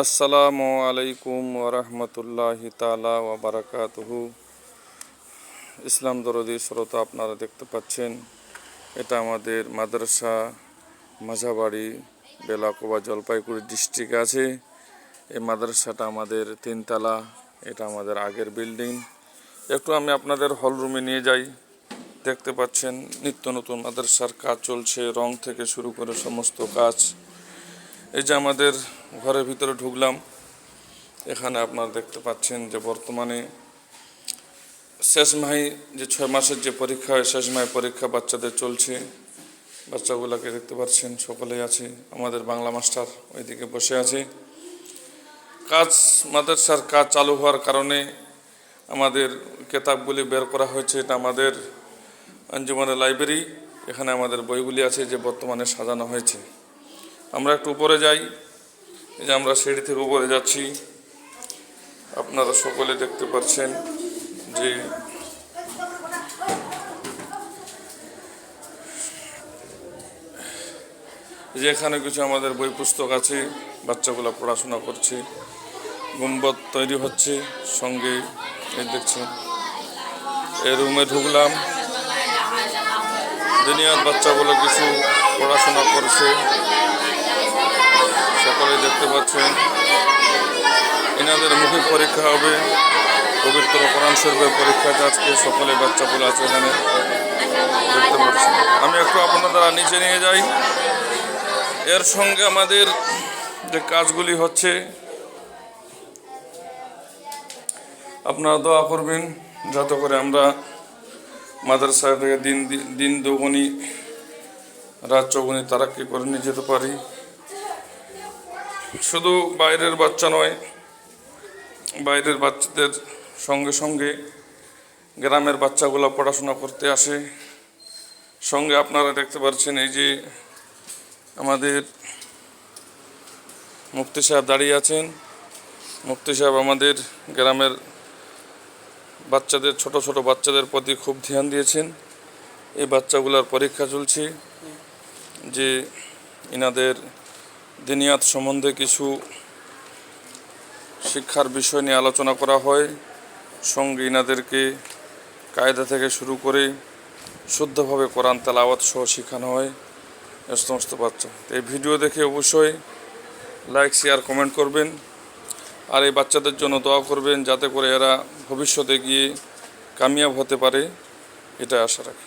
আসসালামু আলাইকুম ওরহমতুল্লাহি তালা ওবরাকাতুহু ইসলাম দরদি শ্রোতা আপনারা দেখতে পাচ্ছেন, এটা আমাদের মাদ্রাসা মাঝাবাড়ি বেলাকোবা জলপাইগুড়ি ডিস্ট্রিক্ট আছে। এই মাদ্রাসাটা আমাদের তিনতলা, এটা আমাদের আগের বিল্ডিং। একটু আমি আপনাদের হল রুমে নিয়ে যাই। দেখতে পাচ্ছেন, নিত্য নতুন মাদ্রাসার কাজ চলছে, রং থেকে শুরু করে সমস্ত কাজ। এই যে আমাদের ঘরের ভিতরে ঢুকলাম। এখানে আপনারা দেখতে পাচ্ছেন যে বর্তমানে শেষ মাহি যে ছয় মাসের যে পরীক্ষা হয় শেষ মাহি পরীক্ষা বাচ্চাদের চলছে। বাচ্চাগুলোকে দেখতে পাচ্ছেন, সকলেই আছে। আমাদের বাংলা মাস্টার ওইদিকে বসে আছে। কাজ, মাদ্রাসার কাজ চালু হওয়ার কারণে আমাদের কেতাবগুলি বের করা হয়েছে। এটা আমাদের আঞ্জুমানের লাইব্রেরি। এখানে আমাদের বইগুলি আছে যে বর্তমানে সাজানো হয়েছে। আমরা একটু উপরে যাই। এই যে আমরা সিঁড়ি থেকে উপরে যাচ্ছি, আপনারা সকলে দেখতে পাচ্ছেন যে যে এখানে কিছু আমাদের বই পুস্তক আছে, বাচ্চাগুলো পড়াশোনা করছে, গুম্বদ তৈরি হচ্ছে, সঙ্গে এই দেখছেন এই রুমে ঢুকলাম, দুনিয়ার বাচ্চাগুলো কিছু পড়াশোনা করছে। সকলে দেখতে পাচ্ছেন। এনাদের মুখে পরীক্ষা হবে। পবিত্র কোরআন শরীফের আজকে সকলে বাচ্চাগুলো আছে এখানে। দেখতে পাচ্ছেন। আমি একটু আপনারা নিচে নিয়ে যাই। এর সঙ্গে আমাদের যে কাজগুলি হচ্ছে, আপনারা দোয়া করবেন, যাতে করে আমরা মাদ্রাসা থেকে দিন দিন দুগুনি রাত চৌগুনি তারাক্কি করে নিয়ে যেতে পারি। শুধু বাইরের বাচ্চা নয়, বাইরের বাচ্চাদের সঙ্গে সঙ্গে গ্রামের বাচ্চাগুলো পড়াশোনা করতে আসে। সঙ্গে আপনারা দেখতে পাচ্ছেন এই যে আমাদের মুফতি সাহেব দাঁড়িয়ে আছেন। মুফতি সাহেব আমাদের গ্রামের বাচ্চাদের, ছোট ছোট বাচ্চাদের প্রতি খুব ধ্যান দিয়েছেন। এই বাচ্চাগুলোর পরীক্ষা চলছে। যে ইনাদের দিনিয়াত সম্বন্ধে কিছু শিক্ষার বিষয় নিয়ে আলোচনা করা হয়। সঙ্গে ইনাদেরকে কায়দা থেকে শুরু করে শুদ্ধভাবে কোরআন তেলাওয়াত সহ শেখানো হয়। সমস্ত বাচ্চা। এই ভিডিও দেখে অবশ্যই লাইক, শেয়ার, কমেন্ট করবেন। আর এই বাচ্চাদের জন্য দোয়া করবেন যাতে করে এরা ভবিষ্যতে গিয়ে কামিয়াব হতে পারে। এটা আশা রাখি।